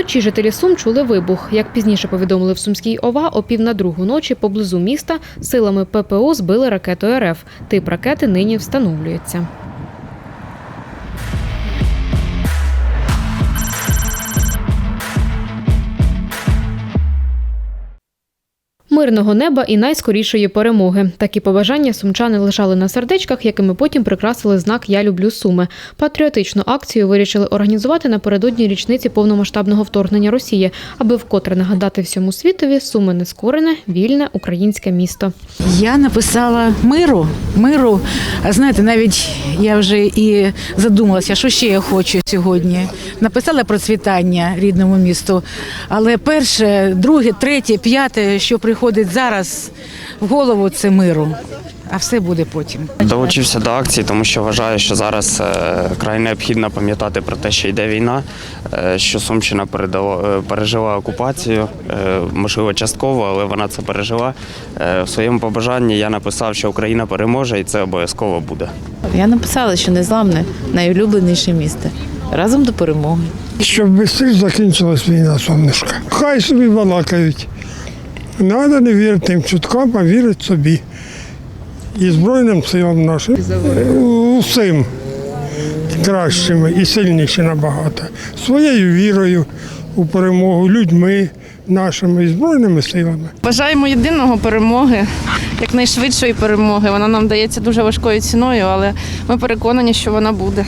Вночі жителі Сум чули вибух. Як пізніше повідомили в Сумській ОВА, о пів на другу ночі поблизу міста силами ППО збили ракету РФ. Тип ракети нині встановлюється. Мирного неба і найскорішої перемоги. Такі побажання сумчани лишали на сердечках, якими потім прикрасили знак Я люблю Суми. Патріотичну акцію вирішили організувати напередодні річниці повномасштабного вторгнення Росії, аби вкотре нагадати всьому світові Суми нескорене, вільне українське місто. Я написала миру, миру. А знаєте, навіть я вже і задумалася, що ще я хочу сьогодні. Написала процвітання рідному місту. Але перше, друге, третє, п'яте, що приходить зараз в голову, це миру. А все буде потім. Долучився до акції, тому що вважаю, що зараз е, край необхідно пам'ятати про те, що йде війна, е, що Сумщина передала, е, пережила окупацію, можливо, частково, але вона це пережила. В своєму побажанні я написав, що Україна переможе, і це обов'язково буде. Я написала, що незламне найулюбленіше місто. Разом до перемоги. Щоб швидше закінчилась війна, сонечка. Хай собі балакають. Треба не вірити тим чуткам, а вірити собі. І Збройним силам нашим. Усім кращими і сильніші набагато. Своєю вірою у перемогу, людьми нашими і Збройними силами. Бажаємо єдиного перемоги, якнайшвидшої перемоги. Вона нам дається дуже важкою ціною, але ми переконані, що вона буде.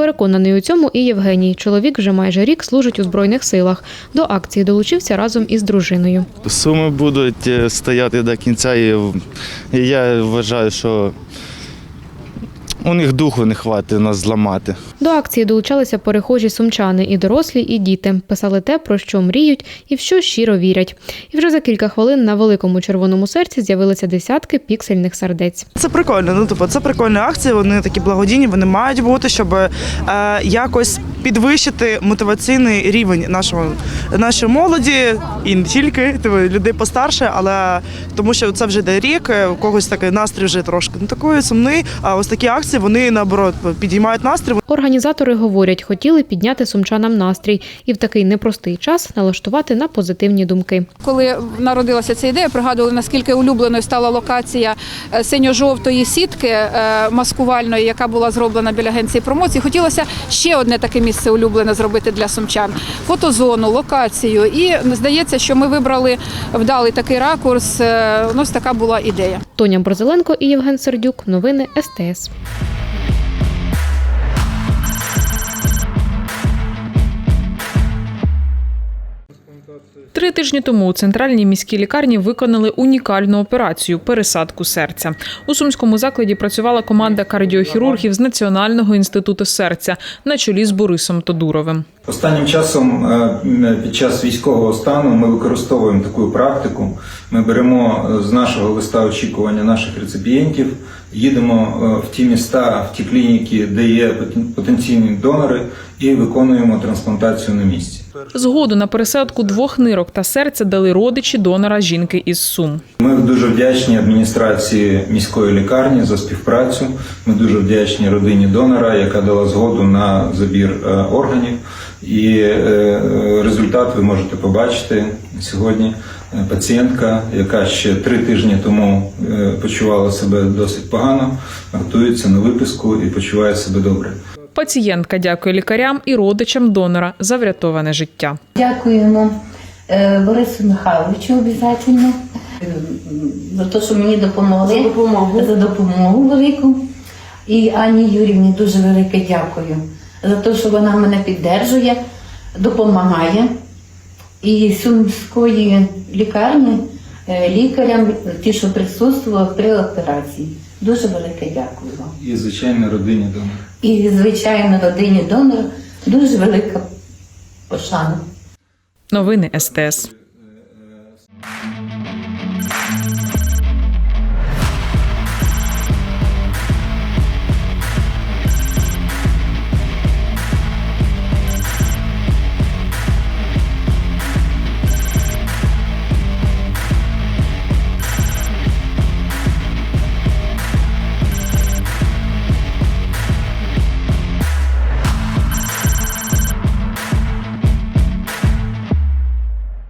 Переконаний у цьому і Євгеній. Чоловік вже майже рік служить у збройних силах. До акції долучився разом із дружиною. Суми будуть е, стояти до кінця, і і я вважаю, що у них духу не хватить нас зламати. До акції долучалися перехожі сумчани, і дорослі, і діти. Писали те, про що мріють і в що щиро вірять. І вже за кілька хвилин на великому червоному серці з'явилися десятки піксельних сердець. Це прикольно. Ну тобто, це прикольна акція. Вони такі благодійні, вони мають бути, щоб е, якось підвищити мотиваційний рівень нашого нашої молоді і не тільки типу, людей постарше, але тому, що це вже йде рік, е, у когось такий настрій вже трошки не такий сумний. А ось такі акції вони наоборот підіймають настрій. Організатори говорять, хотіли підняти сумчанам настрій і в такий непростий час налаштувати на позитивні думки. Коли народилася ця ідея, пригадували, наскільки улюбленою стала локація е, синьо-жовтої сітки е, маскувальної, яка була зроблена біля агенції промоції. Хотілося ще одне таке місце улюблене зробити для сумчан: фотозону, локацію. І здається, що ми вибрали вдалий такий ракурс. Е, Ось така була ідея. Тоня Борзеленко і Євген Сердюк. Новини СТС. Три тижні тому у центральній міській лікарні виконали унікальну операцію пересадку серця. У сумському закладі працювала команда кардіохірургів з Національного інституту серця на чолі з Борисом Тодуровим. Останнім часом е, під час військового стану ми використовуємо таку практику. Ми беремо е, з нашого листа очікування наших реципієнтів, їдемо е, в ті міста, в ті клініки, де є потенційні донори, і виконуємо трансплантацію на місці. Згоду на пересадку двох нирок та серця дали родичі донора жінки із Сум. Ми дуже вдячні адміністрації міської лікарні за співпрацю. Ми дуже вдячні родині донора, яка дала згоду на забір органів. І е, результат ви можете побачити сьогодні. Пацієнтка, яка ще три тижні тому е, почувала себе досить погано, готується на виписку і почуває себе добре. Пацієнтка дякує лікарям і родичам донора за врятоване життя. Дякуємо е, Борису Михайловичу обов'язково за те, що мені допомогли. За допомогу. За допомогу велику. І Ані Юрівні дуже велике дякую за те, що вона мене піддержує, допомагає. І Сумської лікарні е, лікарям, ті, що присутствували при операції. Дуже велике дякую вам. І звичайно родині донора. І, звичайно, родині донора дуже велика пошана. Новини СТС.